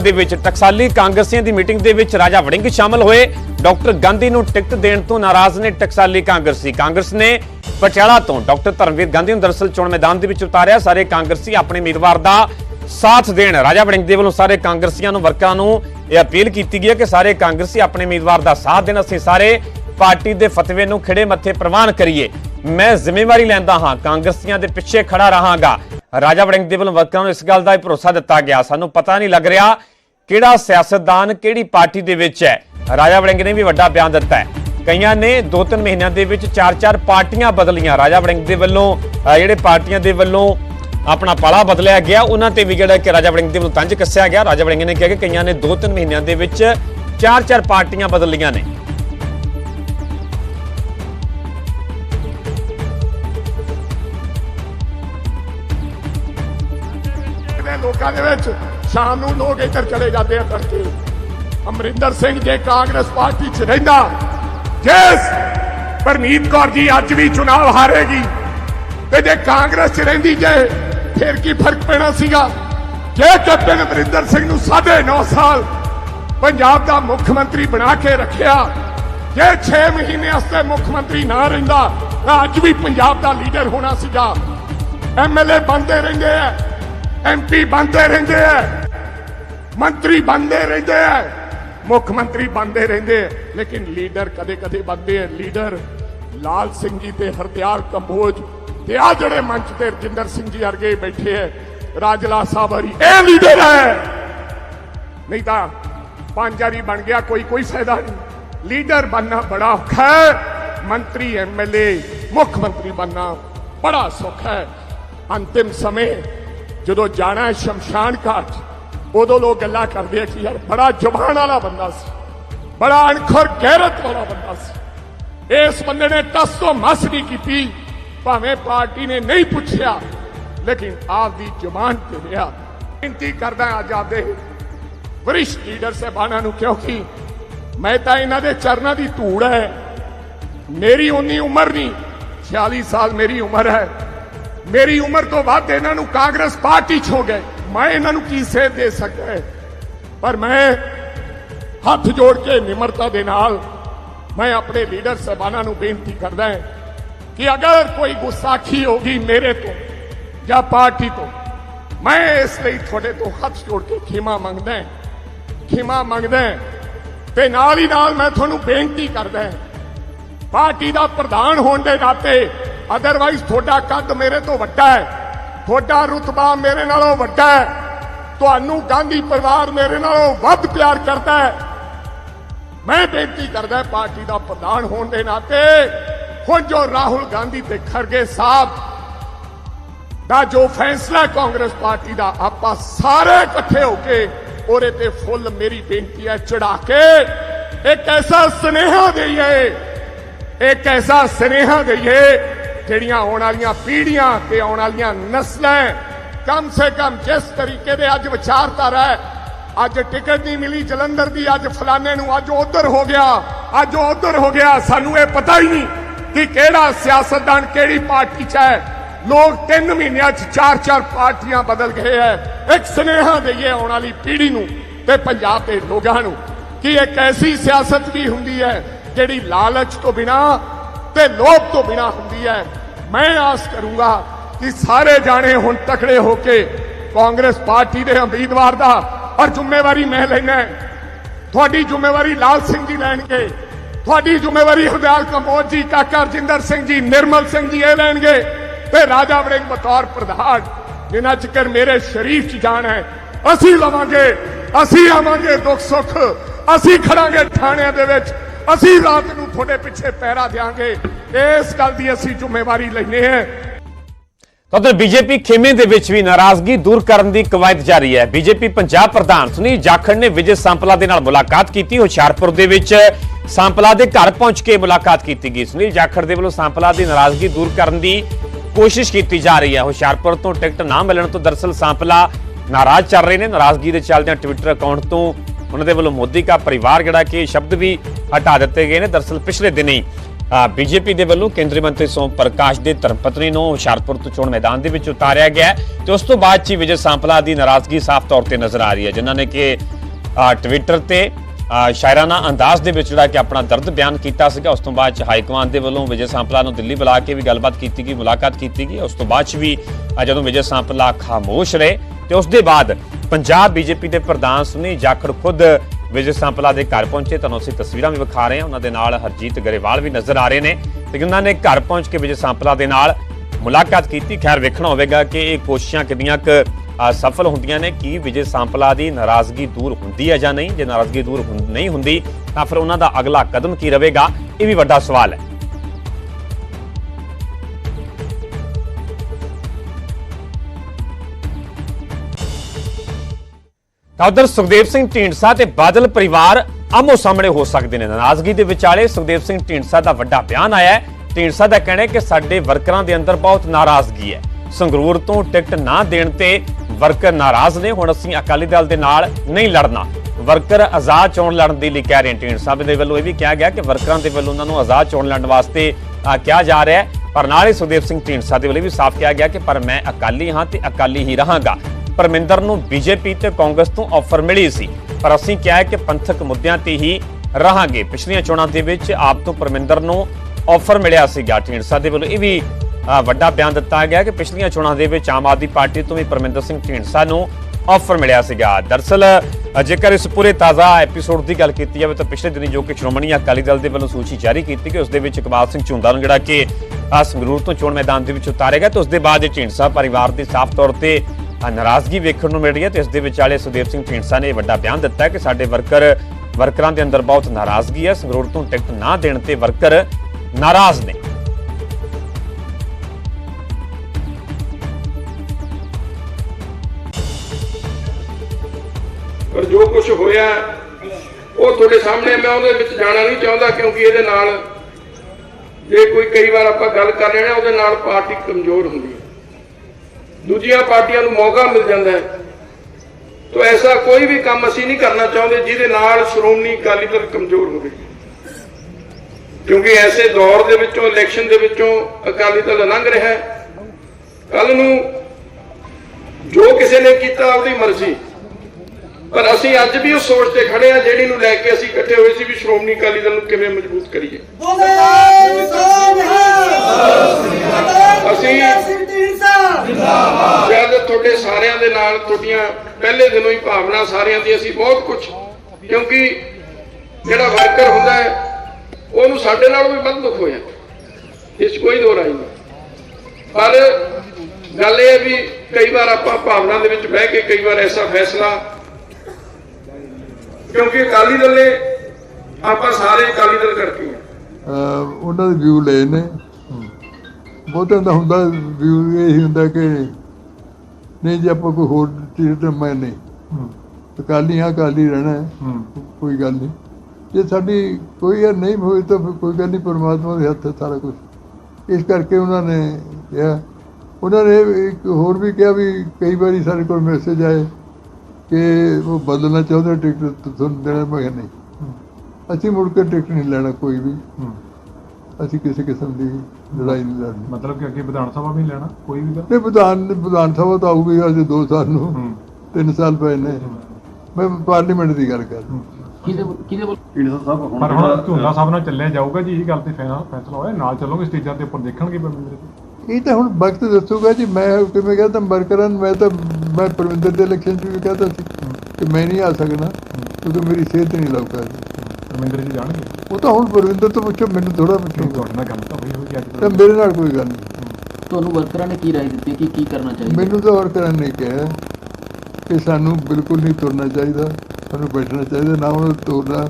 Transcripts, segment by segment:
ਦੇ ਵਿੱਚ ਟਕਸਾਲੀ ਕਾਂਗਰਸੀਆਂ ਦੀ ਮੀਟਿੰਗ ਦੇ ਵਿੱਚ ਰਾਜਾ ਵੜਿੰਗ ਸ਼ਾਮਲ ਹੋਏ। ਡਾਕਟਰ ਗਾਂਧੀ ਨੂੰ ਟਿਕਟ ਦੇਣ ਤੋਂ ਨਾਰਾਜ਼ ਨੇ ਟਕਸਾਲੀ ਕਾਂਗਰਸੀ। ਕਾਂਗਰਸ ਨੇ ਪਟਿਆਲਾ ਤੋਂ ਡਾਕਟਰ ਧਰਮਵੀਰ ਗਾਂਧੀ ਨੂੰ ਦਰਅਸਲ ਚੋਣ ਮੈਦਾਨ ਦੇ ਵਿੱਚ ਉਤਾਰਿਆ। ਸਾਰੇ ਕਾਂਗਰਸੀ ਆਪਣੇ ਉਮੀਦਵਾਰ ਦਾ ਸਾਥ ਦੇਣ ਰਾਜਾ ਵੜਿੰਗ ਦੇ ਵੱਲੋਂ ਸਾਰੇ ਕਾਂਗਰਸੀਆਂ ਨੂੰ ਵਰਕਰਾਂ ਨੂੰ ਇਹ ਅਪੀਲ ਕੀਤੀ ਗਈ ਹੈ ਕਿ ਸਾਰੇ ਕਾਂਗਰਸੀ ਆਪਣੇ ਉਮੀਦਵਾਰ ਦਾ ਸਾਥ ਦੇਣ। ਅਸੀਂ ਸਾਰੇ ਪਾਰਟੀ ਦੇ ਫਤਵੇ ਨੂੰ ਖਿੜੇ ਮੱਥੇ ਪ੍ਰਵਾਨ ਕਰੀਏ। ਮੈਂ ਜ਼ਿੰਮੇਵਾਰੀ ਲੈਂਦਾ ਹਾਂ। ਕਾਂਗਰਸੀਆਂ ਦੇ ਪਿੱਛੇ ਖੜਾ ਰਹਾਂਗਾ। ਰਾਜਾ ਵੜਿੰਗ ਦੇ ਵੱਲੋਂ ਵਰਕਰਾਂ ਨੂੰ ਇਸ ਗੱਲ ਦਾ ਭਰੋਸਾ ਦਿੱਤਾ ਗਿਆ। ਸਾਨੂੰ ਪਤਾ ਨਹੀਂ ਲੱਗ ਰਿਹਾ ਕਿਹੜਾ ਸਿਆਸਤਦਾਨ ਕਿਹੜੀ ਪਾਰਟੀ ਦੇ ਵਿੱਚ ਹੈ। ਰਾਜਾ ਵੜਿੰਗ ਨੇ ਵੀ ਵੱਡਾ ਬਿਆਨ ਦਿੱਤਾ ਹੈ। ਕਈਆਂ ਨੇ 2-3 ਮਹੀਨਿਆਂ ਦੇ ਵਿੱਚ 4-4 ਪਾਰਟੀਆਂ ਬਦਲੀਆਂ। ਰਾਜਾ ਵੜਿੰਗ ਦੇ ਵੱਲੋਂ ਜਿਹੜੇ ਪਾਰਟੀਆਂ ਦੇ ਵੱਲੋਂ ਆਪਣਾ ਪਾਲਾ ਬਦਲਿਆ ਗਿਆ, ਉਹਨਾਂ ਤੇ ਵੀ ਜਿਹੜਾ ਕਿ ਰਾਜਾ ਵੜਿੰਗ ਦੇ ਵੱਲੋਂ ਤੰਜ ਕੱਸਿਆ ਗਿਆ। ਰਾਜਾ ਵੜਿੰਗ ਨੇ ਕਿਹਾ ਕਿ ਕਈਆਂ ਨੇ 2-3 ਮਹੀਨਿਆਂ ਦੇ ਵਿੱਚ 4-4 ਪਾਰਟੀਆਂ ਬਦਲੀਆਂ ਨੇ। ਦੇ ਲੋਕਾਂ ਦੇ ਵਿੱਚ। ਸ਼ਾਮ ਨੂੰ ਲੋਕ ਇੱਧਰ ਚਲੇ ਜਾਂਦੇ ਆ ਤੜਕੇ ਅਮਰਿੰਦਰ ਸਿੰਘ ਜੇ ਕਾਂਗਰਸ ਪਾਰਟੀ 'ਚ ਰਹਿੰਦਾ, ਜਿਸ ਪਰਨੀਤ ਕੌਰ ਜੀ ਅੱਜ ਵੀ ਚੁਣਾਵ ਹਾਰੇਗੀ। ਤੇ ਜੇ ਕਾਂਗਰਸ 'ਚ ਰਹਿੰਦੀ ਜੇ, ਫਿਰ ਕੀ ਫ਼ਰਕ ਪੈਣਾ ਸੀਗਾ? ਜੇ ਕੈਪਟਨ ਅਮਰਿੰਦਰ ਸਿੰਘ ਨੂੰ 9.5 ਸਾਲ ਪੰਜਾਬ ਦਾ ਮੁੱਖ ਮੰਤਰੀ ਬਣਾ ਕੇ ਰੱਖਿਆ, ਜੇ 6 ਮਹੀਨੇ ਵਾਸਤੇ ਮੁੱਖ ਮੰਤਰੀ ਨਾ ਰਹਿੰਦਾ, ਤਾਂ ਅੱਜ ਵੀ ਪੰਜਾਬ ਦਾ ਲੀਡਰ ਹੋਣਾ ਸੀਗਾ। ਐਮਐਲਏ ਬਣਦੇ ਰਹਿੰਦੇ ਆ। ਐਮਪੀ ਬਣਦੇ ਰਹਿੰਦੇ ਆ। ਮੰਤਰੀ ਬਣਦੇ ਰਹਿੰਦੇ ਆ। ਮੁੱਖ ਮੰਤਰੀ ਬਣਦੇ ਰਹਿੰਦੇ ਆ। ਲੇਕਿਨ ਲੀਡਰ ਕਦੇ ਕਦੇ ਬਣਦੇ ਆ। ਲੀਡਰ ਲਾਲ ਸਿੰਘ ਜੀ ਤੇ ਹਰਦਿਆਲ ਕੰਬੋਜ ਤੇ ਆ ਜਿਹੜੇ ਮੰਚ ਤੇ ਰਜਿੰਦਰ ਸਿੰਘ ਜੀ ਵਰਗੇ ਬੈਠੇ ਆ। ਰਾਜਲਾ ਸਾਹਿਬ ਹਰੀ ਇਹ ਲੀਡਰ ਹੈ ਨਹੀਂ ਤਾਂ ਪੰਜ ਵਾਰੀ ਬਣ ਗਿਆ, ਕੋਈ ਕੋਈ ਫਾਇਦਾ ਨਹੀਂ। ਲੀਡਰ ਬਣਨਾ ਬੜਾ ਔਖਾ ਹੈ। ਮੰਤਰੀ ਐਮਐਲਏ ਮੁੱਖ ਮੰਤਰੀ ਬਣਨਾ ਬੜਾ ਸੌਖਾ ਹੈ। ਅੰਤਿਮ ਸਮੇਂ ਜਦੋਂ ਜਾਣਾ ਹੈ ਸ਼ਮਸ਼ਾਨ ਘਾਟ, ਉਦੋਂ ਲੋਕ ਗੱਲਾਂ ਕਰਦੇ ਆ ਕਿ ਯਾਰ ਬੜਾ ਜ਼ੁਬਾਨ ਵਾਲਾ ਬੰਦਾ ਸੀ, ਬੜਾ ਅਣਖਰ ਗੈਰਤ ਵਾਲਾ ਬੰਦਾ ਸੀ। ਇਸ ਬੰਦੇ ਨੇ ਟਸ ਤੋਂ ਮਸ ਨਹੀਂ ਕੀਤੀ, ਭਾਵੇਂ ਪਾਰਟੀ ਨੇ ਨਹੀਂ ਪੁੱਛਿਆ, ਲੇਕਿਨ ਆਪਦੀ ਜ਼ੁਬਾਨ ਤੇ ਰਿਹਾ। ਬੇਨਤੀ ਕਰਦਾ ਅੱਜ ਆਪਦੇ ਵਰਿਸ਼ਟ ਲੀਡਰ ਸਾਹਿਬਾਨਾਂ ਨੂੰ, ਕਿਉਂਕਿ ਮੈਂ ਤਾਂ ਇਹਨਾਂ ਦੇ ਚਰਨਾਂ ਦੀ ਧੂੜ ਹੈ। ਮੇਰੀ ਉਨੀ ਉਮਰ ਨਹੀਂ 46 ਸਾਲ ਮੇਰੀ ਉਮਰ ਹੈ। ਮੇਰੀ ਉਮਰ ਤੋਂ ਵੱਧ ਇਹਨਾਂ ਨੂੰ ਕਾਂਗਰਸ ਪਾਰਟੀ ਛੋ ਗਏ। ਮੈਂ ਇਹਨਾਂ ਨੂੰ ਕੀ ਸੇਧ ਦੇ ਸਕਦਾ ਪਰ ਮੈਂ ਹੱਥ ਜੋੜ ਕੇ ਨਿਮਰਤਾ ਦੇ ਨਾਲ ਮੈਂ ਆਪਣੇ ਲੀਡਰ ਸਾਹਿਬਾਨਾਂ ਨੂੰ ਬੇਨਤੀ ਕਰਦਾ ਹਾਂ ਕਿ ਅਗਰ ਕੋਈ ਗੁਸਤਾਖੀ ਹੋਗੀ ਮੇਰੇ ਤੋਂ ਜਾਂ ਪਾਰਟੀ ਤੋਂ, ਮੈਂ ਇਸ ਲਈ ਤੁਹਾਡੇ ਤੋਂ ਹੱਥ ਜੋੜ ਕੇ ਖਿਮਾ ਮੰਗਦਾ ਹਾਂ। ਖਿਮਾ ਮੰਗਦਾ ਹਾਂ ਤੇ ਨਾਲ ਹੀ ਨਾਲ ਮੈਂ ਤੁਹਾਨੂੰ ਬੇਨਤੀ ਕਰਦਾ ਹਾਂ। ਪਾਰਟੀ ਦਾ ਪ੍ਰਧਾਨ ਹੋਣ ਦੇ ਨਾਤੇ ਅਦਰਵਾਈਜ਼ ਤੁਹਾਡਾ ਕੱਦ ਮੇਰੇ ਤੋਂ ਵੱਡਾ ਹੈ। ਤੁਹਾਡਾ ਰੁਤਬਾ ਮੇਰੇ ਨਾਲੋਂ ਵੱਡਾ ਹੈ। ਤੁਹਾਨੂੰ ਗਾਂਧੀ ਪਰਿਵਾਰ ਮੇਰੇ ਨਾਲੋਂ ਵੱਧ ਪਿਆਰ ਕਰਦਾ ਹੈ। ਮੈਂ ਬੇਨਤੀ ਕਰਦਾ ਪਾਰਟੀ ਦਾ ਪ੍ਰਧਾਨ ਹੋਣ ਦੇ ਨਾਤੇ ਹੁਣ ਜੋ ਰਾਹੁਲ ਗਾਂਧੀ ਤੇ ਖਰਗੇ ਸਾਹਿਬ ਦਾ ਜੋ ਫੈਸਲਾ ਕਾਂਗਰਸ ਪਾਰਟੀ ਦਾ, ਆਪਾਂ ਸਾਰੇ ਇਕੱਠੇ ਹੋ ਕੇ ਉਹਦੇ ਤੇ ਫੁੱਲ ਮੇਰੀ ਬੇਨਤੀ ਹੈ ਚੜਾ ਕੇ ਇੱਕ ਐਸਾ ਸੁਨੇਹਾ ਦੇਈਏ, ਇੱਕ ਐਸਾ ਸੁਨੇਹਾ ਦਈਏ ਜਿਹੜੀਆਂ ਆਉਣ ਵਾਲੀਆਂ ਪੀੜ੍ਹੀਆਂ ਤੇ ਆਉਣ ਵਾਲੀਆਂ ਨਸਲਾਂ ਕਮ ਸੇ ਕਮ ਜਿਸ ਤਰੀਕੇ ਦੇ ਅੱਜ ਵਿਚਾਰਧਾਰਾ ਹੈ, ਅੱਜ ਟਿਕਟ ਨਹੀਂ ਮਿਲੀ, ਜਲੰਧਰ ਦੀ ਅੱਜ ਫਲਾਣੇ ਨੂੰ ਅੱਜ ਉਧਰ ਹੋ ਗਿਆ, ਅੱਜ ਉਧਰ ਹੋ ਗਿਆ, ਸਾਨੂੰ ਇਹ ਪਤਾ ਹੀ ਨਹੀਂ ਕਿ ਕਿਹੜਾ ਸਿਆਸਤਦਾਨ ਕਿਹੜੀ ਪਾਰਟੀ 'ਚ ਹੈ। ਲੋਕ 3 ਮਹੀਨਿਆਂ 'ਚ ਚਾਰ ਚਾਰ ਪਾਰਟੀਆਂ ਬਦਲ ਗਏ ਹੈ। ਇੱਕ ਸੁਨੇਹਾ ਦੇਈਏ ਆਉਣ ਵਾਲੀ ਪੀੜ੍ਹੀ ਨੂੰ ਤੇ ਪੰਜਾਬ ਦੇ ਲੋਕਾਂ ਨੂੰ ਕਿ ਇੱਕ ਐਸੀ ਸਿਆਸਤ ਵੀ ਹੁੰਦੀ ਹੈ ਜਿਹੜੀ ਲਾਲਚ ਤੋਂ ਬਿਨਾ ਤੇ ਲੋਭ ਤੋਂ ਬਿਨਾ ਹੁੰਦੀ ਹੈ। ਮੈਂ ਆਸ ਕਰੂੰਗਾ ਕਿ ਸਾਰੇ ਜਾਣੇ ਹੁਣ ਤਕੜੇ ਹੋ ਕੇ ਕਾਂਗਰਸ ਪਾਰਟੀ ਦੇ ਉਮੀਦਵਾਰ ਦਾ ਔਰ ਜ਼ਿੰਮੇਵਾਰੀ ਮੈਂ ਲੈਣਾ ਤੁਹਾਡੀ ਜ਼ਿੰਮੇਵਾਰੀ ਲਾਲ ਸਿੰਘ ਜੀ ਲੈਣਗੇ। ਤੁਹਾਡੀ ਜ਼ਿੰਮੇਵਾਰੀ ਹਰਦਿਆਲ ਕੰਬੋਜ ਜੀ, ਕਾਕਾ ਰਜਿੰਦਰ ਸਿੰਘ ਜੀ, ਨਿਰਮਲ ਸਿੰਘ ਜੀ ਇਹ ਲੈਣਗੇ ਤੇ ਰਾਜਾ ਵੜਿੰਗ ਬਤੌਰ ਪ੍ਰਧਾਨ ਜਿਨ੍ਹਾਂ ਚਿਕਰ ਮੇਰੇ ਸ਼ਰੀਫ ਚ ਜਾਣ ਹੈ, ਅਸੀਂ ਲਵਾਂਗੇ, ਅਸੀਂ ਆਵਾਂਗੇ ਦੁੱਖ ਸੁੱਖ, ਅਸੀਂ ਖੜਾਂਗੇ ਥਾਣਿਆਂ ਦੇ ਵਿੱਚ। ਅਸੀਂ ਰਾਤ ਨੂੰ ਤੁਹਾਡੇ ਪਿੱਛੇ ਪਹਿਰਾ ਦਿਆਂਗੇ। ਇਸ ਗੱਲ ਦੀ ਅਸੀਂ ਜ਼ਿੰਮੇਵਾਰੀ ਲੈਨੇ ਹਾਂ। ਉਧਰ ਬੀਜੇਪੀ ਖੇਮੇ ਦੇ ਵਿੱਚ ਵੀ ਨਾਰਾਜ਼ਗੀ ਦੂਰ ਕਰਨ ਦੀ ਕਵਾਇਦ ਜਾਰੀ ਹੈ। ਬੀਜੇਪੀ ਪੰਜਾਬ ਪ੍ਰਧਾਨ ਸੁਨੀਲ ਜਾਖੜ ਨੇ ਵਿਜੇ ਸੰਪਲਾ ਦੇ ਨਾਲ ਮੁਲਾਕਾਤ ਕੀਤੀ। ਹੁਸ਼ਿਆਰਪੁਰ ਦੇ ਵਿੱਚ ਸੰਪਲਾ ਦੇ ਘਰ ਪਹੁੰਚ ਕੇ ਮੁਲਾਕਾਤ ਕੀਤੀ ਗਈ। ਸੁਨੀਲ ਜਾਖੜ ਦੇ ਵੱਲੋਂ ਸੰਪਲਾ ਦੀ ਨਾਰਾਜ਼ਗੀ ਦੂਰ ਕਰਨ ਦੀ ਕੋਸ਼ਿਸ਼ ਕੀਤੀ ਜਾ ਰਹੀ ਹੈ। ਹੁਸ਼ਿਆਰਪੁਰ ਤੋਂ ਟਿਕਟ ਨਾ ਮਿਲਣ ਤੋਂ ਦਰਸਲ ਸੰਪਲਾ ਨਾਰਾਜ਼ ਚੱਲ ਰਹੇ ਨੇ। ਨਾਰਾਜ਼ਗੀ ਦੇ ਚੱਲਦਿਆਂ ਟਵਿੱਟਰ ਅਕਾਊਂਟ ਤੋਂ ਉਹਨਾਂ ਦੇ ਵੱਲੋਂ ਮੋਦੀ ਦਾ ਪਰਿਵਾਰ ਜਿਹੜਾ ਕਿ ਸ਼ਬਦ ਵੀ ਹਟਾ ਦਿੱਤੇ ਗਏ ਨੇ। ਦਰਸਲ ਪਿਛਲੇ ਦਿਨੀ ਬੀਜੇਪੀ ਦੇ ਵੱਲੋਂ ਕੇਂਦਰੀ ਮੰਤਰੀ ਸੋਮ ਪ੍ਰਕਾਸ਼ ਦੇ ਧਰਮਪਤਨੀ ਨੂੰ ਹੁਸ਼ਿਆਰਪੁਰ ਤੋਂ ਚੋਣ ਮੈਦਾਨ ਦੇ ਵਿੱਚ ਉਤਾਰਿਆ ਗਿਆ ਹੈ ਤੇ ਉਸ ਤੋਂ ਬਾਅਦ 'ਚ ਹੀ ਵਿਜੇ ਸਾਂਪਲਾ ਦੀ ਨਾਰਾਜ਼ਗੀ ਸਾਫ਼ ਤੌਰ ਤੇ ਨਜ਼ਰ ਆ ਰਹੀ ਹੈ, ਜਿਨ੍ਹਾਂ ਨੇ ਕਿ ਟਵਿੱਟਰ ਤੇ ਸ਼ਾਇਰਾਨਾ ਅੰਦਾਜ਼ ਦੇ ਵਿੱਚ ਜਿਹੜਾ ਕਿ ਆਪਣਾ ਦਰਦ ਬਿਆਨ ਕੀਤਾ ਸੀਗਾ, ਉਸ ਤੋਂ ਬਾਅਦ 'ਚ ਹਾਈ ਕਮਾਂਡ ਦੇ ਵੱਲੋਂ ਵਿਜੇ ਸਾਂਪਲਾ ਨੂੰ ਦਿੱਲੀ ਬੁਲਾ ਕੇ ਵੀ ਗੱਲਬਾਤ ਕੀਤੀ ਗਈ, ਮੁਲਾਕਾਤ ਕੀਤੀ ਗਈ। ਉਸ ਤੋਂ ਬਾਅਦ 'ਚ ਵੀ ਜਦੋਂ ਵਿਜੇ ਸਾਂਪਲਾ ਖਾਮੋਸ਼ ਰਹੇ ਤੇ ਉਸ ਦੇ ਬਾਅਦ ਪੰਜਾਬ ਬੀਜੇਪੀ ਦੇ ਪ੍ਰਧਾਨ ਸੁਨੀਲ ਜਾਖੜ ਖੁਦ ਵਿਜੇ ਸਾਂਪਲਾ ਦੇ ਘਰ ਪਹੁੰਚੇ, ਤੁਹਾਨੂੰ ਅਸੀਂ ਤਸਵੀਰਾਂ ਵੀ ਵਿਖਾ ਰਹੇ ਹਾਂ। ਉਹਨਾਂ ਦੇ ਨਾਲ ਹਰਜੀਤ ਗਰੇਵਾਲ ਵੀ ਨਜ਼ਰ ਆ ਰਹੇ ਨੇ ਤੇ ਉਹਨਾਂ ਨੇ ਘਰ ਪਹੁੰਚ ਕੇ ਵਿਜੇ ਸਾਂਪਲਾ ਦੇ ਨਾਲ ਮੁਲਾਕਾਤ ਕੀਤੀ। ਖੈਰ, ਵੇਖਣਾ ਹੋਵੇਗਾ ਕਿ ਇਹ ਕੋਸ਼ਿਸ਼ਾਂ ਕਿੰਨੀਆਂ ਕੁ ਸਫਲ ਹੁੰਦੀਆਂ ਨੇ, ਕੀ ਵਿਜੇ ਸਾਂਪਲਾ ਦੀ ਨਾਰਾਜ਼ਗੀ ਦੂਰ ਹੁੰਦੀ ਹੈ ਜਾਂ ਨਹੀਂ। ਜੇ ਨਾਰਾਜ਼ਗੀ ਦੂਰ ਹੁੰ- ਨਹੀਂ ਹੁੰਦੀ, ਤਾਂ ਫਿਰ ਉਹਨਾਂ ਦਾ ਅਗਲਾ ਕਦਮ ਕੀ ਰਹੇਗਾ? ਇਹ ਵੀ ਵੱਡਾ ਸਵਾਲ ਹੈ। ਤਾਂ ਉਧਰ ਸੁਖਦੇਵ ਸਿੰਘ ਢੀਂਡਸਾ ਤੇ ਬਾਦਲ ਪਰਿਵਾਰ ਆਮੋ ਸਾਹਮਣੇ ਹੋ ਸਕਦੇ ਨੇ। ਨਾਰਾਜ਼ਗੀ ਦੇ ਵਿਚਾਲੇ ਸੁਖਦੇਵ ਸਿੰਘ ਢੀਂਡਸਾ ਦਾ ਵੱਡਾ ਬਿਆਨ ਆਇਆ ਹੈ। ਢੀਂਡਸਾ ਦਾ ਕਹਿਣਾ ਹੈ ਕਿ ਸਾਡੇ ਵਰਕਰਾਂ ਦੇ ਅੰਦਰ ਬਹੁਤ ਨਾਰਾਜ਼ਗੀ ਹੈ। ਸੰਗਰੂਰ ਤੋਂ ਟਿਕਟ ਨਾ ਦੇਣ ਤੇ ਵਰਕਰ ਨਾਰਾਜ਼ ਨੇ। ਹੁਣ ਅਸੀਂ ਅਕਾਲੀ ਦਲ ਦੇ ਨਾਲ ਨਹੀਂ ਲੜਨਾ। ਵਰਕਰ ਆਜ਼ਾਦ ਚੋਣ ਲੜਨ ਦੇ ਲਈ ਕਹਿ ਰਹੇ ਨੇ ਢੀਂਡਸਾ ਦੇ ਵੱਲੋਂ। ਇਹ ਵੀ ਕਿਹਾ ਗਿਆ ਕਿ ਵਰਕਰਾਂ ਦੇ ਵੱਲੋਂ ਉਹਨਾਂ ਨੂੰ ਆਜ਼ਾਦ ਚੋਣ ਲੜਨ ਵਾਸਤੇ ਕਿਹਾ ਜਾ ਰਿਹਾ ਹੈ। ਪਰ ਨਾਲ ਹੀ ਸੁਖਦੇਵ ਸਿੰਘ ਢੀਂਡਸਾ ਦੇ ਵੱਲੋਂ ਇਹ ਵੀ ਸਾਫ਼ ਕਿਹਾ ਗਿਆ ਕਿ, ਪਰ ਮੈਂ ਅਕਾਲੀ ਹਾਂ ਤੇ ਅਕਾਲੀ ਹੀ ਰਹਾਂਗਾ। ਪਰਮਿੰਦਰ ਨੂੰ ਬੀਜੇਪੀ ਤੇ ਕਾਂਗਰਸ ਤੋਂ ਆਫਰ ਮਿਲੀ ਸੀ। ਪਰ ਅਸੀਂ ਕਿਹਾ ਕਿ ਪੰਥਕ ਮੁੱਦਿਆਂ ਤੇ ਹੀ ਰਹਾਂਗੇ। ਪਿਛਲੀਆਂ ਚੋਣਾਂ ਦੇ ਵਿੱਚ ਆਪ ਤੋਂ ਪਰਮਿੰਦਰ ਨੂੰ ਆਫਰ ਮਿਲਿਆ ਸੀਗਾ। ਢੀਂਡਸਾ ਦੇ ਵੱਲੋਂ ਇਹ ਵੀ ਵੱਡਾ ਬਿਆਨ ਦਿੱਤਾ ਗਿਆ ਕਿ ਪਿਛਲੀਆਂ ਚੋਣਾਂ ਦੇ ਵਿੱਚ ਆਮ ਆਦਮੀ ਪਾਰਟੀ ਤੋਂ ਵੀ ਪਰਮਿੰਦਰ ਸਿੰਘ ਢੀਂਡਸਾ ਨੂੰ ਆਫਰ ਮਿਲਿਆ ਸੀਗਾ। ਦਰਸਲ ਜੇਕਰ ਇਸ ਪੂਰੇ ਤਾਜ਼ਾ ਐਪੀਸੋਡ ਦੀ ਗੱਲ ਕੀਤੀ ਜਾਵੇ ਤਾਂ ਪਿਛਲੇ ਦਿਨੀ ਜੋ ਕਿ ਸ਼੍ਰੋਮਣੀ ਅਕਾਲੀ ਦਲ ਦੇ ਵੱਲੋਂ ਸੂਚੀ ਜਾਰੀ ਕੀਤੀ ਗਈ, ਉਸ ਦੇ ਵਿੱਚ ਇਕਬਾਲ ਸਿੰਘ ਝੁੰਦਾ ਨੂੰ ਜਿਹੜਾ ਕਿ ਸੰਗਰੂਰ ਤੋਂ ਚੋਣ ਮੈਦਾਨ ਦੇ ਵਿੱਚ ਉਤਾਰਿਆ ਗਿਆ ਤੇ ਉਸ ਦੇ ਬਾਅਦ ਢੀਂਡਸਾ ਪਰਿਵਾਰ ਦੀ ਸਾਫ਼ ਤੌਰ ਤੇ ਨਾਰਾਜ਼ਗੀ ਵੇਖਣ ਨੂੰ ਮਿਲ ਰਹੀ ਹੈ ਤੇ ਇਸ ਦੇ ਵਿਚਾਲੇ ਸੁਦੇਵ ਸਿੰਘ ਢੀਂਡਸਾ ਨੇ ਇਹ ਵੱਡਾ ਬਿਆਨ ਦਿੱਤਾ ਕਿ ਸਾਡੇ ਵਰਕਰ, ਵਰਕਰਾਂ ਦੇ ਅੰਦਰ ਬਹੁਤ ਨਾਰਾਜ਼ਗੀ ਹੈ। ਸੰਗਰੂਰ ਤੋਂ ਟਿਕਟ ਨਾ ਦੇਣ ਤੇ ਵਰਕਰ ਨਾਰਾਜ਼ ਨੇ। ਪਰ ਜੋ ਕੁਝ ਹੋਇਆ, ਉਹ ਤੁਹਾਡੇ ਸਾਹਮਣੇ ਮੈਂ ਉਹਦੇ ਵਿੱਚ ਜਾਣਾ ਨਹੀਂ ਚਾਹੁੰਦਾ ਕਿਉਂਕਿ ਇਹਦੇ ਨਾਲ ਜੇ ਕੋਈ ਕਈ ਵਾਰ ਆਪਾਂ ਗੱਲ ਕਰ ਰਹੇ ਹਾਂ, ਉਹਦੇ ਨਾਲ ਪਾਰਟੀ ਕਮਜ਼ੋਰ ਹੁੰਦੀ ਹੈ। ਦੂਜੀਆਂ ਪਾਰਟੀਆਂ ਨੂੰ ਮੌਕਾ ਮਿਲ ਜਾਂਦਾ ਹੈ। ਤਾਂ ਐਸਾ ਕੋਈ ਵੀ ਕੰਮ ਅਸੀਂ ਨਹੀਂ ਕਰਨਾ ਚਾਹੁੰਦੇ ਜਿਹਦੇ ਨਾਲ ਸ਼੍ਰੋਮਣੀ ਅਕਾਲੀ ਦਲ ਕਮਜ਼ੋਰ ਹੋਵੇ। ਕਿਉਂਕਿ ਐਸੇ ਦੌਰ ਦੇ ਵਿੱਚੋਂ ਇਲੈਕਸ਼ਨ ਦੇ ਵਿੱਚੋਂ ਅਕਾਲੀ ਦਲ ਲੰਘ ਰਿਹਾ ਹੈ। ਕੱਲ ਨੂੰ ਜੋ ਕਿਸੇ ਨੇ ਕੀਤਾ ਉਹਦੀ ਮਰਜ਼ੀ। ਪਰ ਅਸੀਂ ਅੱਜ ਵੀ ਉਸ ਸੋਚ ਤੇ ਖੜੇ ਆ ਜਿਹੜੀ ਨੂੰ ਲੈ ਕੇ ਅਸੀਂ ਇਕੱਠੇ ਹੋਏ ਸੀ ਵੀ ਸ਼੍ਰੋਮਣੀ ਅਕਾਲੀ ਦਲ ਨੂੰ ਕਿਵੇਂ ਮਜ਼ਬੂਤ ਕਰੀਏ। ਅਸੀਂ ਜਦ ਤੁਹਾਡੇ ਸਾਰਿਆਂ ਦੇ ਨਾਲ ਤੁਹਾਡੀਆਂ ਪਹਿਲੇ ਦਿਨੋਂ ਹੀ ਭਾਵਨਾ ਸਾਰਿਆਂ ਦੀ ਅਸੀਂ ਬਹੁਤ ਕੁਝ ਕਿਉਂਕਿ ਜਿਹੜਾ ਵਰਕਰ ਹੁੰਦਾ ਹੈ ਉਹਨੂੰ ਸਾਡੇ ਨਾਲੋਂ ਵੀ ਵੱਧ ਦੁੱਖ ਹੋਇਆ। ਇਸ ਕੋਈ ਦੋ ਰਾਈ ਨਹੀਂ। ਪਰ ਗੱਲ ਇਹ ਵੀ ਕਈ ਵਾਰ ਆਪਾਂ ਭਾਵਨਾ ਦੇ ਵਿੱਚ ਬਹਿ ਕੇ ਕਈ ਵਾਰ ਐਸਾ ਫੈਸਲਾ ਕਿਉਂਕਿ ਅਕਾਲੀ ਦਲ ਨੇ ਆਪਾਂ ਸਾਰੇ ਅਕਾਲੀ ਦਲ ਕਰਕੇ ਉਹਨਾਂ ਦੇ ਵਿਊ ਲਏ ਨੇ। ਬਹੁਤਿਆਂ ਦਾ ਹੁੰਦਾ ਵਿਊ ਇਹ ਹੀ ਹੁੰਦਾ ਕਿ ਨਹੀਂ ਜੇ ਆਪਾਂ ਕੋਈ ਹੋਰ ਚੀਜ਼ ਤੇ ਮੈਂ ਨਹੀਂ। ਅਕਾਲੀ ਹਾਂ ਅਕਾਲੀ ਰਹਿਣਾ ਕੋਈ ਗੱਲ ਨਹੀਂ। ਜੇ ਸਾਡੀ ਕੋਈ ਯਾਰ ਨਹੀਂ ਹੋਈ ਤਾਂ ਫਿਰ ਕੋਈ ਗੱਲ ਨਹੀਂ ਪਰਮਾਤਮਾ ਦੇ ਹੱਥ ਸਾਰਾ ਕੁਝ ਇਸ ਕਰਕੇ ਉਹਨਾਂ ਨੇ ਕਿਹਾ ਉਹਨਾਂ ਨੇ ਇੱਕ ਹੋਰ ਵੀ ਕਿਹਾ ਵੀ ਕਈ ਵਾਰੀ ਸਾਡੇ ਕੋਲ ਮੈਸੇਜ ਆਏ ਕਿ ਉਹ ਬਦਲਣਾ ਚਾਹੁੰਦੇ ਟਿਕਟ ਤੁਹਾਨੂੰ ਦੇਣਾ ਮੈਂ ਨਹੀਂ। ਅਸੀਂ ਮੁੜ ਕੇ ਟਿਕਟ ਨਹੀਂ ਲੈਣਾ ਕੋਈ ਵੀ। ਅਸੀਂ ਕਿਸੇ ਕਿਸਮ ਦੀ ਲੜਾਈ ਨਹੀਂ ਲੜਨੀ। ਮਤਲਬ ਕਿ ਅੱਗੇ ਵਿਧਾਨ ਸਭਾ ਵੀ ਲੈਣਾ ਕੋਈ ਵੀ ਗੱਲ ਤੇ ਵਿਧਾਨ ਵਿਧਾਨ ਸਭਾ ਤਾਂ ਆਊਗੀ ਅਜੇ 2 ਸਾਲ ਨੂੰ। ਹੂੰ। 3 ਸਾਲ ਪਏ ਨੇ। ਮੈਂ ਪਾਰਲੀਮੈਂਟ ਦੀ ਗੱਲ ਕਰ ਰਿਹਾ। ਢੀਂਡਸਾ ਸਾਹਿਬ ਹੁਣ ਪਰ ਹੁਣ ਝੋਨਾ ਸਾਹਿਬ ਨਾਲ ਚੱਲਿਆ ਜਾਊਗਾ ਜੀ ਇਹ ਗੱਲ ਤੇ ਫੈਸਲਾ ਫੈਸਲਾ ਹੋਇਆ ਨਾਲ ਚੱਲੋਗੇ ਸਟੇਜਾਂ ਦੇ ਉੱਪਰ ਦੇਖਣਗੇ ਪਰਮਿੰਦਰ ਜੀ ਇਹ ਤਾਂ ਹੁਣ ਵਕਤ ਦੱਸੂਗਾ ਜੀ ਮੈਂ ਕਿਵੇਂ ਕਹਿੰਦਾ ਵਰਕਰਾਂ ਨੂੰ ਮੈਂ ਤਾਂ ਮੈਂ ਪਰਵਿੰਦਰ ਦੇ ਇਲੈਕਸ਼ਨ 'ਚ ਵੀ ਕਹਿੰਦਾ ਸੀ ਕਿ ਮੈਂ ਨਹੀਂ ਆ ਸਕਣਾ ਕਿਉਂਕਿ ਮੇਰੀ ਸਿਹਤ ਨਹੀਂ ਲੱਗਦਾ ਪਰਮਿੰਦਰ ਜੀ ਜਾਣਗੇ? ਉਹ ਤਾਂ ਹੁਣ ਪਰਵਿੰਦਰ ਤੋਂ ਪੁੱਛੋ ਮੈਨੂੰ ਥੋੜਾ ਪੁੱਛੋ। ਤੁਹਾਡੇ ਨਾਲ ਗੱਲ ਤਾਂ ਹੋਈ ਹੋਈ ਅੱਜ ਤਾਂ ਮੇਰੇ ਨਾਲ ਕੋਈ ਗੱਲ ਨਹੀਂ। ਤੁਹਾਨੂੰ ਵਰਕਰਾਂ ਨੇ ਕੀ ਰਾਏ ਦਿੱਤੀ ਕਿ ਕੀ ਕਰਨਾ ਚਾਹੀਦਾ? ਮੈਨੂੰ ਤਾਂ ਵਰਕਰਾਂ ਨੇ ਕਿਹਾ ਕਿ ਸਾਨੂੰ ਬਿਲਕੁਲ ਨਹੀਂ ਤੁਰਨਾ ਚਾਹੀਦਾ ਸਾਨੂੰ ਬੈਠਣਾ ਚਾਹੀਦਾ ਨਾ ਉਹਨੂੰ ਤੁਰਨਾ।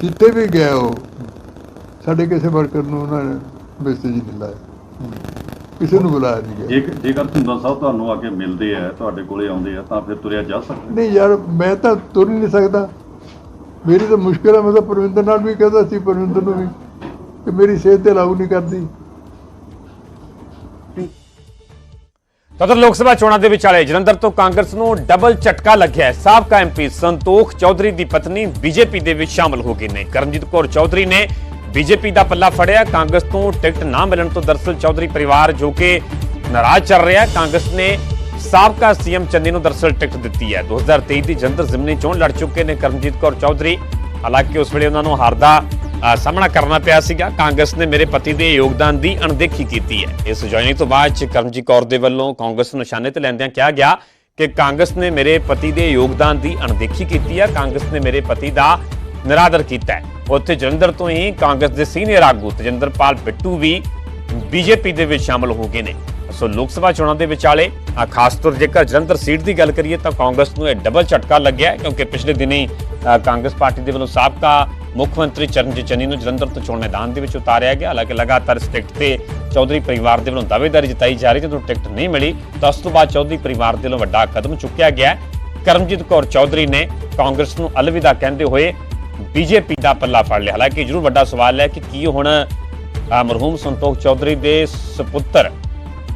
ਜਿੱਥੇ ਵੀ ਗਿਆ ਉਹ ਸਾਡੇ ਕਿਸੇ ਵਰਕਰ ਨੂੰ ਉਹਨਾਂ ਨੇ ਮੈਸੇਜ ਨਹੀਂ ਲਾਇਆ। ਕਿਸੇ ਨੂੰ ਬੁਲਾਇਆ ਨਹੀਂ ਗਿਆ। ਜੇ ਜੇਕਰ ਧੁੰਦਾ ਸਾਹਿਬ ਤੁਹਾਨੂੰ ਆ ਕੇ ਮਿਲਦੇ ਆ ਤੁਹਾਡੇ ਕੋਲੇ ਆਉਂਦੇ ਆ ਤਾਂ ਫਿਰ ਤੁਰਿਆ ਜਾ ਸਕਦਾ ਨਹੀਂ ਯਾਰ ਮੈਂ ਤਾਂ ਤੁਰ ਹੀ ਨਹੀਂ ਸਕਦਾ। ਮੇਰੀ ਤਾਂ ਮੁਸ਼ਕਿਲ ਹੈ, ਮੈਂ ਤਾਂ ਪਰਵਿੰਦਰ ਨਾਲ ਵੀ ਕਹਦਾ ਸੀ, ਪਰਵਿੰਦਰ ਨੂੰ ਵੀ, ਕਿ ਮੇਰੀ ਸਿਹਤ ਤੇ ਲਾਗੂ ਨਹੀਂ ਕਰਦੀ। ਤਦਰ ਲੋਕ ਸਭਾ ਚੋਣਾਂ ਦੇ ਵਿਚਾਲੇ ਜਲੰਧਰ ਤੋਂ ਕਾਂਗਰਸ ਨੂੰ ਡਬਲ ਝਟਕਾ ਲੱਗਿਆ ਹੈ। ਸਾਬਕਾ ਐਮਪੀ ਸੰਤੋਖ ਚੌਧਰੀ ਦੀ ਪਤਨੀ ਬੀਜੇਪੀ ਦੇ ਵਿੱਚ ਸ਼ਾਮਲ ਹੋ ਗਈ ਨੇ। ਕਰਮਜੀਤ ਕੌਰ ਚੌਧਰੀ ਨੇ ਬੀਜੇਪੀ ਦਾ ਪੱਲਾ ਫੜਿਆ। ਕਾਂਗਰਸ ਤੋਂ ਟਿਕਟ ਨਾ ਮਿਲਣ ਤੋਂ ਦਰਸਲ ਚੌਧਰੀ ਪਰਿਵਾਰ ਜੋ ਕਿ ਨਾਰਾਜ਼ ਚੱਲ ਰਿਹਾ ਕਾਂਗਰਸ ਨੇ ਸਾਬਕਾ ਸੀਐਮ ਚੰਨੀ ਨੂੰ ਦਰਸਲ ਟਿਕਟ ਦਿੱਤੀ ਹੈ। 2023 ਦੀ ਜਨਤਕ ਜ਼ਿਮਨੀ ਚੋਣ ਲੜ ਚੁੱਕੇ ਨੇ ਕਰਮਜੀਤ ਕੌਰ ਚੌਧਰੀ। ਹਾਲਾਂਕਿ ਉਸ ਵੇਲੇ ਉਹਨਾਂ ਨੂੰ ਹਾਰ ਦਾ ਸਾਹਮਣਾ ਕਰਨਾ ਪਿਆ ਸੀਗਾ। ਕਾਂਗਰਸ ਨੇ ਮੇਰੇ ਪਤੀ ਦੇ ਯੋਗਦਾਨ ਦੀ ਅਣਦੇਖੀ ਕੀਤੀ ਹੈ। ਇਸ ਜੁਆਇਨਿੰਗ ਤੋਂ ਬਾਅਦ ਕਰਮਜੀਤ ਕੌਰ ਦੇ ਵੱਲੋਂ ਕਾਂਗਰਸ ਨੂੰ ਨਿਸ਼ਾਨੇ ਤੇ ਲੈਂਦਿਆਂ ਕਿਹਾ ਗਿਆ ਕਿ ਕਾਂਗਰਸ ਨੇ ਮੇਰੇ ਪਤੀ ਦੇ ਯੋਗਦਾਨ ਦੀ ਅਣਦੇਖੀ ਕੀਤੀ ਹੈ। ਕਾਂਗਰਸ ਨੇ ਮੇਰੇ ਪਤੀ ਦਾ ਨਿਰਾਦਰ ਕੀਤਾ ਹੈ। ਉੱਥੇ ਜਲੰਧਰ ਤੋਂ ਹੀ ਕਾਂਗਰਸ ਦੇ ਸੀਨੀਅਰ ਆਗੂ ਤਜਿੰਦਰਪਾਲ ਬਿੱਟੂ ਵੀ ਬੀਜੇਪੀ ਦੇ ਵਿੱਚ ਸ਼ਾਮਲ ਹੋ ਗਏ ਨੇ। ਸੋ ਲੋਕ ਸਭਾ ਚੋਣਾਂ ਦੇ ਵਿਚਾਲੇ ਖਾਸ ਤੌਰ ਜੇਕਰ ਜਲੰਧਰ ਸੀਟ ਦੀ ਗੱਲ ਕਰੀਏ ਤਾਂ ਕਾਂਗਰਸ ਨੂੰ ਇਹ ਡਬਲ ਝਟਕਾ ਲੱਗਿਆ ਕਿਉਂਕਿ ਪਿਛਲੇ ਦਿਨੀ ਅ, ਕਾਂਗਰਸ ਪਾਰਟੀ ਦੇ ਵੱਲੋਂ ਸਾਬਕਾ ਮੁੱਖ ਮੰਤਰੀ ਚਰਨਜੀਤ ਚੰਨੀ ਨੂੰ ਜਲੰਧਰ ਤੋਂ ਚੋਣ ਮੈਦਾਨ ਦੇ ਵਿੱਚ ਉਤਾਰਿਆ ਗਿਆ। ਹਾਲਾਂਕਿ ਲਗਾਤਾਰ ਇਸ ਟਿਕਟ ਤੇ ਚੌਧਰੀ ਪਰਿਵਾਰ ਦੇ ਵੱਲੋਂ ਦਾਅਵੇਦਾਰੀ ਜਤਾਈ ਜਾ ਰਹੀ ਜਦੋਂ ਟਿਕਟ ਨਹੀਂ ਮਿਲੀ ਤਾਂ ਉਸ ਤੋਂ ਬਾਅਦ ਚੌਧਰੀ ਪਰਿਵਾਰ ਦੇ ਵੱਲੋਂ ਵੱਡਾ ਕਦਮ ਚੁੱਕਿਆ ਗਿਆ ਕਰਮਜੀਤ ਕੌਰ ਚੌਧਰੀ ਨੇ ਕਾਂਗਰਸ ਨੂੰ ਅਲਵਿਦਾ ਕਹਿੰਦੇ ਹੋਏ ਬੀਜੇਪੀ ਦਾ ਪੱਲਾ ਫੜ ਲਿਆ। ਹਾਲਾਂਕਿ ਜ਼ਰੂਰ ਵੱਡਾ ਸਵਾਲ ਹੈ ਕਿ ਕੀ ਹੁਣ ਮਰਹੂਮ ਸੰਤੋਖ ਚੌਧਰੀ ਦੇ ਸੁਪੁੱਤਰ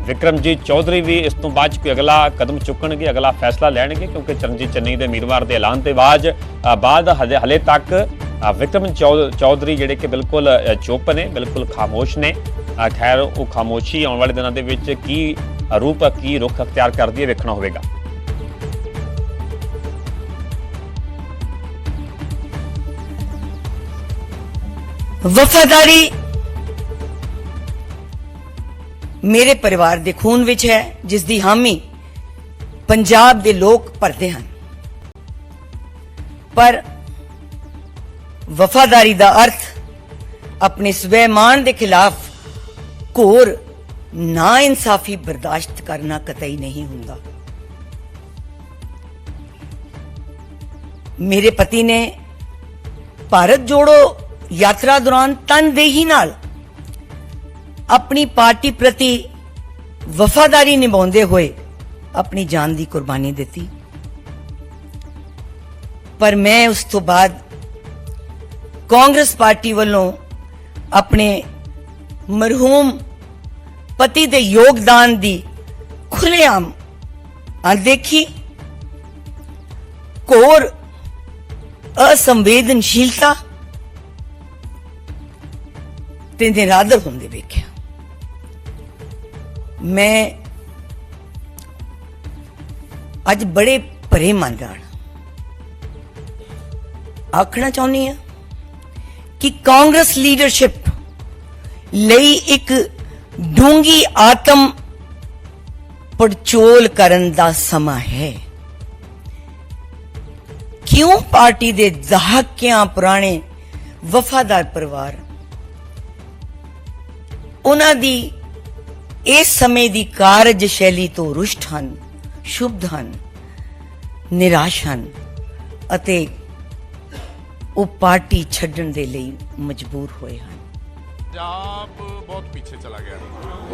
ਵਿਕਰਮਜੀਤ ਚੌਧਰੀ ਵੀ ਇਸ ਤੋਂ ਬਾਅਦ ਕੋਈ ਅਗਲਾ ਕਦਮ ਚੁੱਕਣਗੇ, ਅਗਲਾ ਫੈਸਲਾ ਲੈਣਗੇ ਕਿਉਂਕਿ ਚਰਨਜੀਤ ਚੰਨੀ ਦੇ ਉਮੀਦਵਾਰ ਦੇ ਐਲਾਨ ਤੇ ਬਾਅਦ ਬਾਅਦ ਹਲੇ ਹਲੇ ਤੱਕ ਵਿਕਰਮ ਚੌ- ਚੌਧਰੀ ਜਿਹੜੇ ਕਿ ਬਿਲਕੁਲ ਚੁੱਪ ਨੇ, ਬਿਲਕੁਲ ਖਾਮੋਸ਼ ਨੇ। ਖੈਰ, ਉਹ ਖਾਮੋਸ਼ੀ ਆਉਣ ਵਾਲੇ ਦਿਨਾਂ ਦੇ ਵਿੱਚ ਕੀ ਰੂਪ, ਕੀ ਰੁਖ ਅਖਤਿਆਰ ਕਰਦੀ ਹੈ ਵੇਖਣਾ ਹੋਵੇਗਾ। ਵਫਾਦਾਰੀ ਮੇਰੇ ਪਰਿਵਾਰ ਦੇ ਖੂਨ ਵਿੱਚ ਹੈ, ਜਿਸ ਦੀ ਹਾਮੀ ਪੰਜਾਬ ਦੇ ਲੋਕ ਭਰਦੇ ਹਨ। ਪਰ ਵਫਾਦਾਰੀ ਦਾ ਅਰਥ ਆਪਣੇ ਸਵੈਮਾਨ ਦੇ ਖਿਲਾਫ ਘੋਰ ਨਾ ਇਨਸਾਫੀ ਬਰਦਾਸ਼ਤ ਕਰਨਾ ਕਤਈ ਨਹੀਂ ਹੁੰਦਾ। ਮੇਰੇ ਪਤੀ ਨੇ ਭਾਰਤ ਜੋੜੋ ਯਾਤਰਾ ਦੌਰਾਨ ਤਨਦੇਹੀ ਨਾਲ ਆਪਣੀ ਪਾਰਟੀ ਪ੍ਰਤੀ ਵਫਾਦਾਰੀ ਨਿਭਾਉਂਦੇ ਹੋਏ ਆਪਣੀ ਜਾਨ ਦੀ ਕੁਰਬਾਨੀ ਦਿੱਤੀ। ਪਰ ਮੈਂ ਉਸ ਤੋਂ ਬਾਅਦ ਕਾਂਗਰਸ ਪਾਰਟੀ ਵੱਲੋਂ ਆਪਣੇ ਮਰਹੂਮ ਪਤੀ ਦੇ ਯੋਗਦਾਨ ਦੀ ਖੁੱਲੇਆਮ ਅਣਦੇਖੀ, ਘੋਰ ਅਸੰਵੇਦਨਸ਼ੀਲਤਾ ਤੇ ਨਿਰਾਦਰ ਹੁੰਦੇ ਵੇਖਿਆ। ਮੈਂ ਅੱਜ ਬੜੇ ਭਰੇ ਮਨ ਨਾਲ ਆਖਣਾ ਚਾਹੁੰਦੀ ਹਾਂ ਕਿ ਕਾਂਗਰਸ ਲੀਡਰਸ਼ਿਪ ਲਈ ਇੱਕ ਡੂੰਗੀ ਆਤਮ ਪੜਚੋਲ ਕਰਨ ਦਾ ਸਮਾਂ ਹੈ। ਕਿਉਂ ਪਾਰਟੀ ਦੇ ਦਹਾਕਿਆਂ ਪੁਰਾਣੇ ਵਫਾਦਾਰ ਪਰਿਵਾਰ, ਉਹਨਾਂ ਦੀ ਇਸ ਸਮੇਂ ਦੀ ਕਾਰਜਸ਼ੈਲੀ ਤੋਂ ਰੁਸ਼ਟ ਹਨ ਸ਼ੁਭਦ ਹਨ ਨਿਰਾਸ਼ ਹਨ ਅਤੇ ਉਹ ਪਾਰਟੀ ਛੱਡਣ ਦੇ ਲਈ ਮਜਬੂਰ ਹੋਏ ਹਨ पंजाब बहुत पीछे चला गया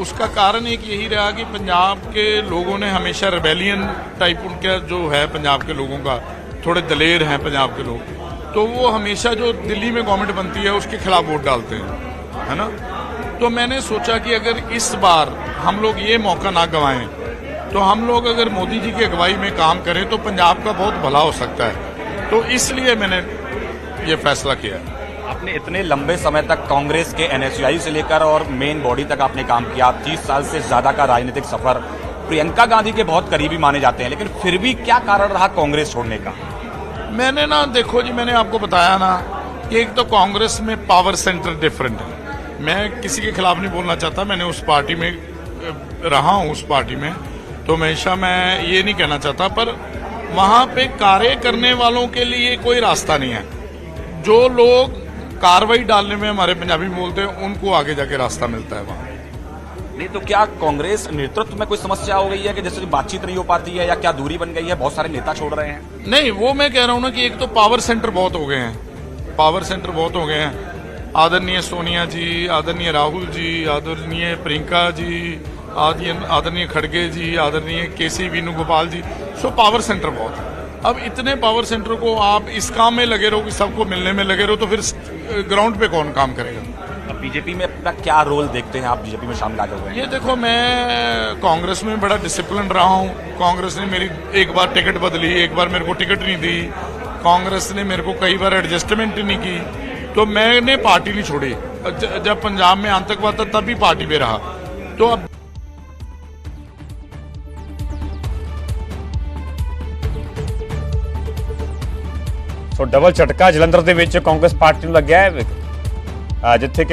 उसका कारण एक यही रहा कि पंजाब के लोगों ने हमेशा रिबेलियन टाइप उनका जो है पंजाब के लोगों का थोड़े दलेर हैं पंजाब के लोग तो वो हमेशा जो दिल्ली में गवर्नमेंट बनती है उसके खिलाफ वोट डालते हैं है ना तो मैंने सोचा कि अगर इस बार हम लोग ये मौका ना गंवाएँ तो हम लोग अगर मोदी जी की अगुवाई में काम करें तो पंजाब का बहुत भला हो सकता है। तो इसलिए मैंने ये फैसला किया आपने इतने लंबे समय तक कांग्रेस के एनएसयूआई से लेकर और मेन बॉडी तक आपने काम किया तीस साल से ज़्यादा का राजनीतिक सफ़र प्रियंका गांधी के बहुत करीबी माने जाते हैं लेकिन फिर भी क्या कारण रहा कांग्रेस छोड़ने का? मैंने ना देखो जी मैंने आपको बताया ना कि एक तो कांग्रेस में पावर सेंटर डिफरेंट है। मैं किसी के खिलाफ नहीं बोलना चाहता मैंने उस पार्टी में रहा हूँ उस पार्टी में। तो हमेशा मैं ये नहीं कहना चाहता पर वहाँ पे कार्य करने वालों के लिए कोई रास्ता नहीं है। जो लोग कार्रवाई डालने में हमारे पंजाबी बोलते हैं उनको आगे जाके रास्ता मिलता है वहाँ। नहीं तो क्या कांग्रेस नेतृत्व में कोई समस्या हो गई है कि जैसे बातचीत नहीं हो पाती है या क्या दूरी बन गई है बहुत सारे नेता छोड़ रहे हैं? नहीं वो मैं कह रहा हूँ ना कि एक तो पावर सेंटर बहुत हो गए हैं। पावर सेंटर बहुत हो गए हैं। आदरणीय सोनिया जी आदरणीय राहुल जी आदरणीय प्रियंका जी आदि- आदरणीय खड़गे जी आदरणीय K C Venugopal ji. So power centre बहुत है। अब इतने पावर सेंटर को आप इस काम में लगे रहो कि सबको मिलने में लगे रहो तो फिर ग्राउंड पे कौन काम करेगा? अब बीजेपी में अपना क्या रोल देखते हैं आप बीजेपी में शामिल आगे हुए ये देखो मैं कांग्रेस में बड़ा डिसिप्लिन रहा हूँ। कांग्रेस ने मेरी एक बार टिकट बदली एक बार मेरे को टिकट नहीं दी। कांग्रेस ने मेरे को कई बार एडजस्टमेंट नहीं की। तो मैंने पार्टी नहीं छोड़ी ज- जब पंजाब में आतंकवाद था तब भी पार्टी में रहा तो अब ਸੋ ਡਬਲ ਝਟਕਾ ਜਲੰਧਰ ਦੇ ਵਿੱਚ ਕਾਂਗਰਸ ਪਾਰਟੀ ਨੂੰ ਲੱਗਿਆ ਹੈ ਅਹ ਜਿੱਥੇ ਕਿ